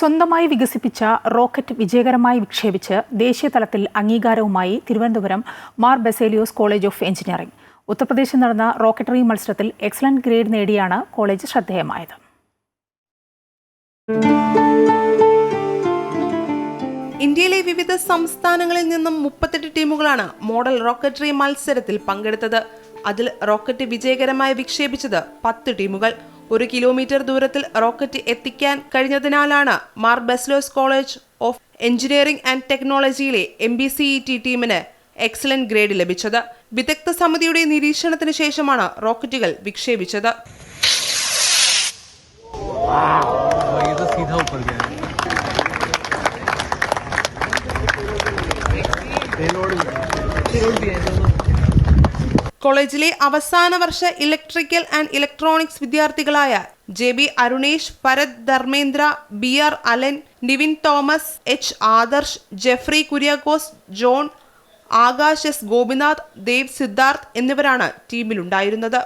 സ്വന്തമായി വികസിപ്പിച്ച റോക്കറ്റ് വിജയകരമായി വിക്ഷേപിച്ച് ദേശീയ തലത്തിൽ അംഗീകാരവുമായി Thiruvananthapuram Mar Baselios college of engineering ഉത്തർപ്രദേശിൽ നടന്ന റോക്കറ്ററി മത്സരത്തിൽ എക്സലന്റ് ഗ്രേഡ് നേടിയാണ് കോളേജ് ശ്രദ്ധേയമായത്. ഇന്ത്യയിലെ വിവിധ സംസ്ഥാനങ്ങളിൽ നിന്നും മുപ്പത്തെട്ട് ടീമുകളാണ് മോഡൽ റോക്കറ്ററി മത്സരത്തിൽ പങ്കെടുത്തത്. അതിൽ റോക്കറ്റ് വിജയകരമായി വിക്ഷേപിച്ചത് പത്ത് ടീമുകൾ. ഒരു കിലോമീറ്റർ ദൂരത്തിൽ റോക്കറ്റ് എത്തിക്കാൻ കഴിഞ്ഞതിനാലാണ് Mar Baselios college of engineering and ടെക്നോളജിയിലെ M B C T ടീമിന് എക്സലന്റ് ഗ്രേഡ് ലഭിച്ചത്. വിദഗ്ധ സമിതിയുടെ നിരീക്ഷണത്തിന് ശേഷമാണ് റോക്കറ്റുകൾ വിക്ഷേപിച്ചത്. ഇതിനോട് तो കോളേജിലെ അവസാന വർഷ electrical and electronics വിദ്യാർത്ഥികളായ J B Arunesh Bharath Dharmendra B R Alan Nivin Thomas H Adarsh Jeffrey Kuriakose John Akash S Gopinath Dev Siddharth എന്നിവരാണ് ടീമിലുണ്ടായിരുന്നത്.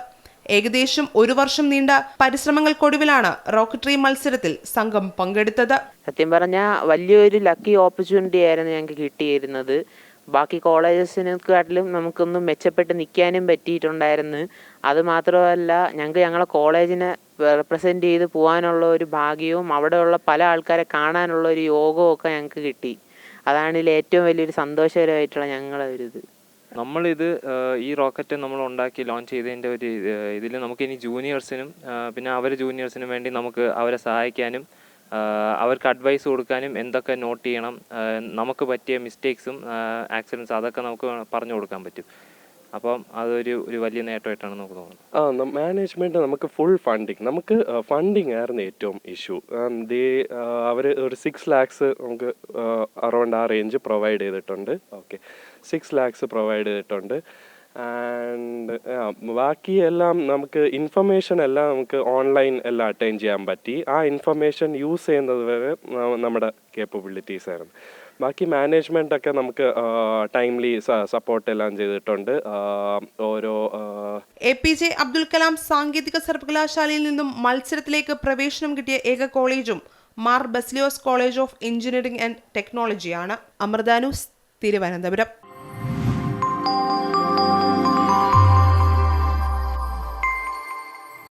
ഏകദേശം ഒരു വർഷം നീണ്ട പരിശ്രമങ്ങൾക്കൊടുവിലാണ് റോക്കറ്ററി മത്സരത്തിൽ സംഘം പങ്കെടുത്തത്. സത്യം പറഞ്ഞാൽ വലിയൊരു ലക്കി ഓപ്പർച്യൂണിറ്റി ആയിരുന്നു ഞങ്ങൾക്ക് കിട്ടിയിരുന്നത്. ബാക്കി കോളേജസിനെക്കാട്ടിലും നമുക്കൊന്ന് മെച്ചപ്പെട്ട് നിൽക്കാനും പറ്റിയിട്ടുണ്ടായിരുന്നു. അത് മാത്രമല്ല ഞങ്ങൾക്ക് ഞങ്ങളെ കോളേജിനെ റെപ്രസെന്റ് ചെയ്ത് പോകാനുള്ള ഒരു ഭാഗ്യവും അവിടെയുള്ള പല ആൾക്കാരെ കാണാനുള്ള ഒരു യോഗവും ഒക്കെ ഞങ്ങൾക്ക് കിട്ടി. അതാണ് ഇതിൽ ഏറ്റവും വലിയൊരു സന്തോഷകരമായിട്ടുള്ള ഞങ്ങളെ ഒരു ഇത്. നമ്മളിത് ഈ റോക്കറ്റ് നമ്മൾ ഉണ്ടാക്കി ലോഞ്ച് ചെയ്തതിന്റെ ഒരു ഇതിൽ നമുക്ക് ഇനി ജൂനിയേഴ്സിനും പിന്നെ അവർ ജൂനിയേഴ്സിനും വേണ്ടി നമുക്ക് അവരെ സഹായിക്കാനും അവർക്ക് അഡ്വൈസ് കൊടുക്കാനും എന്തൊക്കെ നോട്ട് ചെയ്യണം നമുക്ക് പറ്റിയ മിസ്റ്റേക്സും ആക്സിഡൻസ് അതൊക്കെ നമുക്ക് പറഞ്ഞു കൊടുക്കാൻ പറ്റും. അപ്പം അതൊരു ഒരു വലിയ നേട്ടമായിട്ടാണ് നമുക്ക് തോന്നുന്നത്. ആ മാനേജ്മെന്റ് നമുക്ക് ഫുൾ ഫണ്ടിങ് നമുക്ക് ഫണ്ടിങ് ആയിരുന്നു ഏറ്റവും ഇഷ്യൂ ദേ അവർ ഒരു സിക്സ് ലാക്സ് നമുക്ക് അറൗണ്ട് ആ റേഞ്ച് പ്രൊവൈഡ് ചെയ്തിട്ടുണ്ട്. ഓക്കെ സിക്സ് ലാക്സ് പ്രൊവൈഡ് ചെയ്തിട്ടുണ്ട്. ആൻഡ് ബാക്കി എല്ലാം നമുക്ക് ഇൻഫർമേഷൻ എല്ലാം നമുക്ക് ഓൺലൈൻ എല്ലാം അറ്റൈൻ ചെയ്യാൻ പറ്റി. ആ ഇൻഫർമേഷൻ യൂസ് ചെയ്യുന്നത് വരെ നമ്മുടെ കേപ്പബിലിറ്റീസ് ആയിരുന്നു ബാക്കി മാനേജ്മെന്റ് ഒക്കെ നമുക്ക് ടൈംലി സപ്പോർട്ട് എല്ലാം ചെയ്തിട്ടുണ്ട്. ഓരോ A P J Abdul Kalam സാങ്കേതിക സർവകലാശാലയിൽ നിന്നും മത്സരത്തിലേക്ക് പ്രവേശനം കിട്ടിയ ഏക കോളേജും Mar Baselios college of engineering and ടെക്നോളജിയാണ്. അമൃതാനുസ് തിരുവനന്തപുരം.